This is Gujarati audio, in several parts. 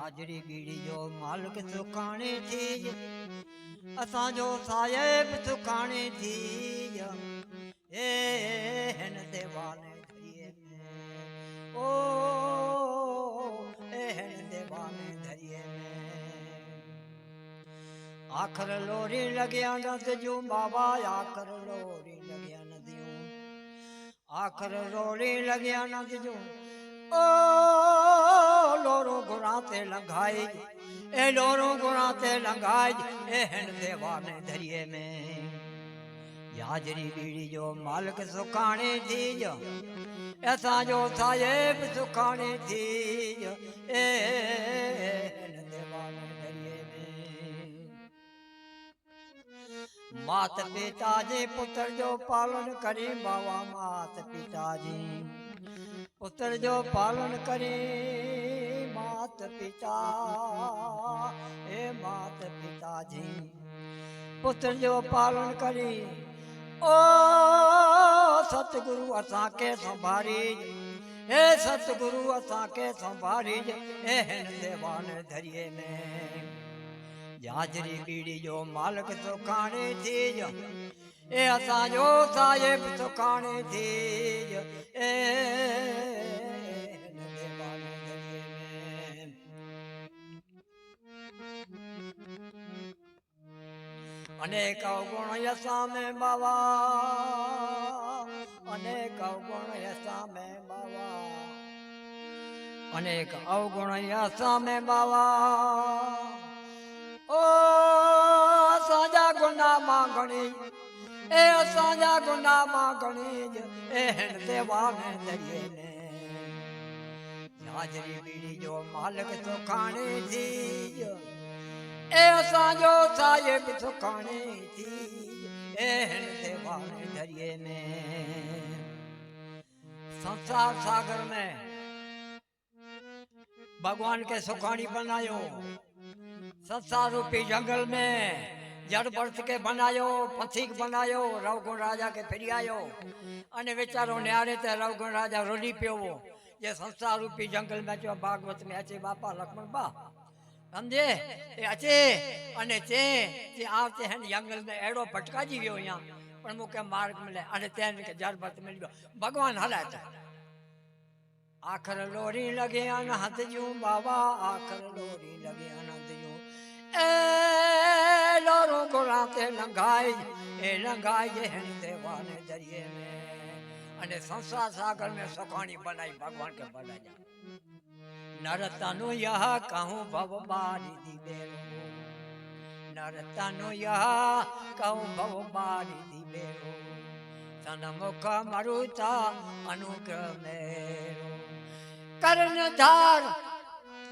હાજરી બીડી જો मालिक સુકાણે થી જ અસાંજો સાહેબ સુકાણે થી. જ એ હેન દેવાને ધરીએ. ને ઓ, એ હેન દેવાને ધરીએ. लोरी લોરી લગ્યા નદજું બાબા આખર લોરી લગ્યા નદીયું આખર લોરી લગ્યા નદજું ઓ લોરો ગુણા તે લંઘાઈ એ લોરો ગુણા તે લંઘાઈ એ હેણ દેવાને ધરીએ મેં. યાજરી બીડી જો માલક સુખાણે થી જ એસા જો સાહેબ સુખાણે થી જ એ માત પિતાજી, પુત્ર જો પાલન કરી બાવા માત પિતાજી. પુત્ર જો પાલન કરી માત પિતા હે માત પિતાજી પુત્ર જો પાલન કરી, ઓ સતગુરુ અસાંકે સંભાળી હે સતગુરુ અસાંકે સંભાળી હે હેન દેવાન ધરીએ ને. જાજરી બીડી જો માલક સુખાણે થી જ, એ અસાંજો સાહેબ સુખાણે થી જ. અનેક અવગુણ યસામે બાવા અનેક અવગુણ યસામે બાવા અનેક અવગુણ યસામે બાવા. ઓ સાજા ગુનામાં ગણી, એ સાજા ગુનામાં ગણી જ, એ હેણ દેવાને દરિયે હાજરી બીડી જો માલક તો થી જ. એ સાજો સાહેબ સુખાણી થી જ એ હેણ દેવાને દરિયે ને संसार सागर में भगवान के सुखानी बनायो संसार रूपी जंगल में जड़ बर्थ के बनायो पथिक बनायो रवगुण राजा के फिरी आयो અને વિચારો ન્યારે તે રવગુણ રાજા રોલી પીવો જે સંસાર રૂપી જંગલ में જો ભાગવત में અચે બાપા લક્ષ્મણ બા સમજે? એ અચે અને તે જે આવતે હે યંગલને એડો ભટકાજી ગયો અહીંયા. પણ મૂકે માર્ગ મળે. અને તેને કે જર ભત મળી ગયો ભગવાન હલાતા આખર લોરી લગે અન હાથ જ્યું બાબા, આખર લોરી લગે અન હાથ જ્યું એ લોરો ગોરાતે લંઘાઈ એ લંઘાઈ હે દેવાને દરિયે અને સંસાર સાગર ને સખાણી બનાવી. ભગવાન કે બનાવ્યા નરતનો યહ કહું ભવ બારી દિબે નરતનો યહ કહું ભવ બારી દિબે તનમુખ મરુતા અનુગ્રહ મેરો કર્ણધાર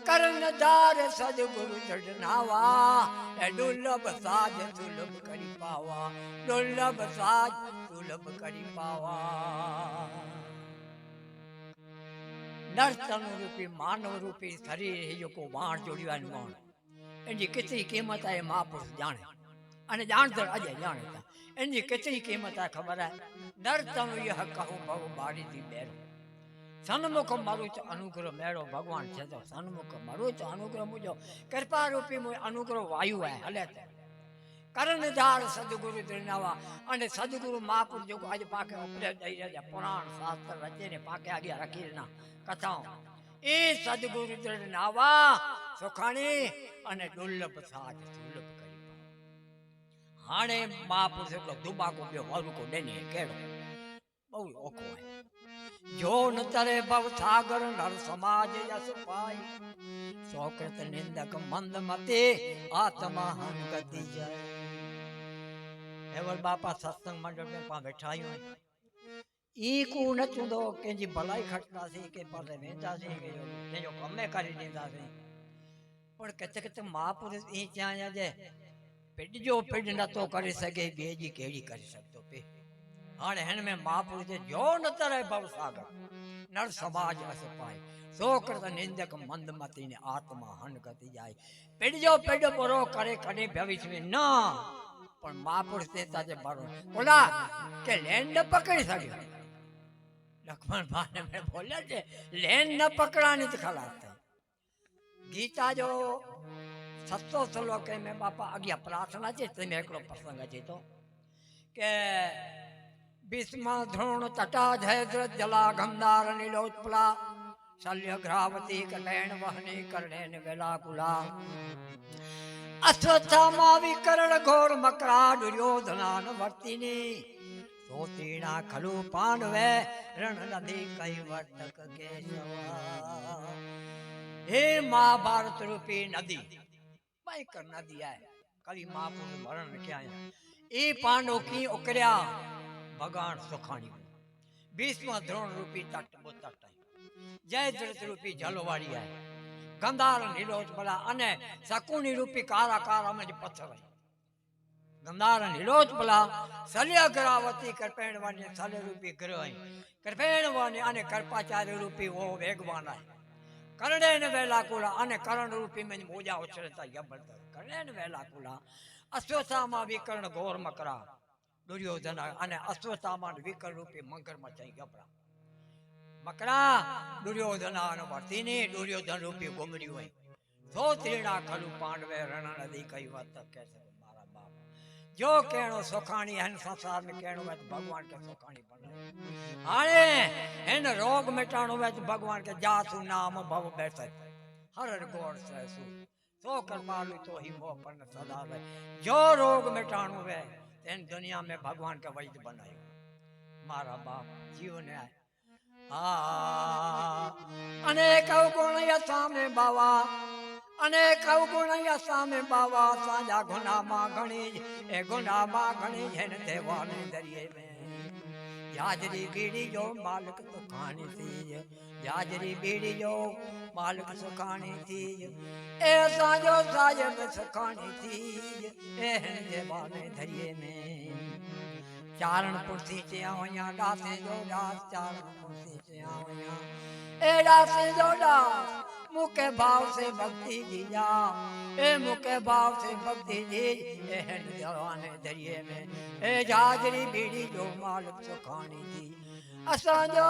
કર્ણધાર સદગુરુ ચઢનાવા એ દુર્લભ સાજ સુલભ કરી પાવા, દુર્લભ સાજ સુલભ કરી પાવા. નર્તન રૂપી માનવ રૂપી શરીર એ લોકો વાણ જોડ્યાનું વાણ. એની કેટલી કિંમત આ મહાપુરુષ જાણે. અને જાણતો અજય જાણતા એની કેટલી કિંમત આ ખબર આ? નર્તન યહ કહું ભવ બારીથી બેરો. સન્મુખ મારું તો અનુગ્રહ મેળો ભગવાન છે તો સન્મુખ મારું તો અનુગ્રહ મુજો. કૃપા રૂપી અનુગ્રહ વાયુ હે હલે તે કર્ણધાર સદગુરુ ત્રિનાવા. અને સદગુરુ મહાપુર જો આજે પાકે ઉપદેશ દઈ રહ્યા પુરાણ શાસ્ત્ર રચીને પાકે આગળ રખીના કથાઓ. એ સદગુરુ ત્રિનાવા, સુખાણી અને દુર્લભ સાધ દુર્લભ કરી હાણે મહાપુરુષ એટલો દુબાકો બે વરુકો ડેને કેળો બહુ ઓખો જો ન તરે ભવ સાગર, નર સમાજ યસ પાય. સોકૃત નિંદક મંદ મતે આત્મા હંગતિ જાય. એવર બાપા સત્સંગ મંડળ में पा बैठा आयो ઈ કુ ન ચુંદો કેજી ભલાઈ ખટતા છે કે પાસે વેચા છે કે જો કે જો કમે કરી દીધા છે પણ કચે કચે મહાપુરુષ એ ત્યાં આજે પેડજો પેડ નતો કરી શકે બેજી કેડી કરી શકતો પે હાણે હેન મેં મહાપુરુષ જો ન તરે ભવ સાગર નર સમાજ અસ પાય સો કરત નિંદક મંદ મતી ને આત્મા હન ગતિ જાય પેડજો પેડ બરો કરે કડે ભવિષ્ય ના પણ મહાપુરુષ તે તાજે મારો. બોલા, કે લેન્ડ પકડી શક્યો? લક્ષ્મણ ભાને મેં બોલ્યા છે લેન્ડ ન પકડાની જ ખલાસ થઈ. ગીતા જો સસ્તો શ્લોક મેં બાપા અગિયાર પ્રાર્થના છે, તમે એકલો પ્રસંગ છે તો, કે ભીષ્મા ધ્રોણ તટા જયદ્ર જલા ગમદાર નીલોત્પલા શલ્ય ગ્રાવતી કલેણ વહની કર્ણેન વેલાકુલા. અશ્વત્થામા વિકરણ ઘોર મકરા દુર્યોધનાન વર્તિની. સોતીણા ખલુ પાંડવે રણ નદી કૈવર્તક કેશવા. હે મહાભારત રૂપી નદી, ભયંકર નદી આય. કલી મહાપુરુષ વર્ણન ક્યાં એ પાંડવ કી ઉકર્યા ભગવાન સુખાણી ભીષ્મ દ્રોણ રૂપી તટ તટ જય દ્રત રૂપી જલવાળી આય. ગંધાર નીલોજ બળા અને શકુની રૂપી કારા કારામ જ પથ્થર ગંધાર નીલોજ બળા સલ્ય ગ્રાવતી કરપેણવાની સલ્ય રૂપી ગ્રહ કરપેણવાની અને કરપાચાર્ય રૂપી ઓ વેગવાના કરણેન વેલાકુલા અને કરણ રૂપી મેં મોજા ઉછળતા જબરદસ્ત કરણેન વેલાકુલા અશ્વસામાં વિકર્ણ ઘોર મકરા. દુર્યોધન અને અશ્વસામાં વિકર્ણ રૂપી મંગર મચાઈ ગબરા મકરા દુર્યોધન અને વર્તીની દુર્યોધન રૂપી ગોમડી હોય સો ત્રીડા ખલુ પાંડવે રણ નદી કઈ વાત કે છે મારા બાપ જો કેણો સોખાણી હન સંસાર ને કેણો હોય તો ભગવાન કે સોખાણી બનાવે હાણે એને રોગ મિટાણો હોય તો ભગવાન કે જાસુ નામ ભવ બેસે હર ગોળ સે સુ તો કરમાલુ તો ही मोह पर सदा रहे जो रोग मिटाणो है तेन दुनिया में भगवान का वैद्य बनायो मारा बाप जीवन है આ અનેક અવગુણ સામે બાવા, અનેક અવગુણ સામે બાવા, સાજા ગુનામાં ઘણી એ ગુનામાં ઘણી જેને દેવાની દરિયે મેં. જાજરી બીડી જો માલક સુખાણી થી જાજરી બીડી જો માલક સુખાણી થી એ સાજો સાજન સુખાણી થી એ દેવાને દરિયે મેં. ચારણ પુરથી છે અહીંયા દાસે જો દાસ ચારણ પુરથી છે અહીંયા એ દાસે જો દાસ મુકે ભાવ સે ભક્તિ જીજા એ મુકે ભાવ સે ભક્તિ જી એ હેન જવાને દરિયે મે એ જાજરી બીડી જો માલક સુખાણી દી અસાંજો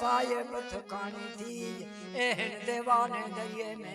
સાહેબ સુખાણી દી એ હેન દેવાને દરિયે મે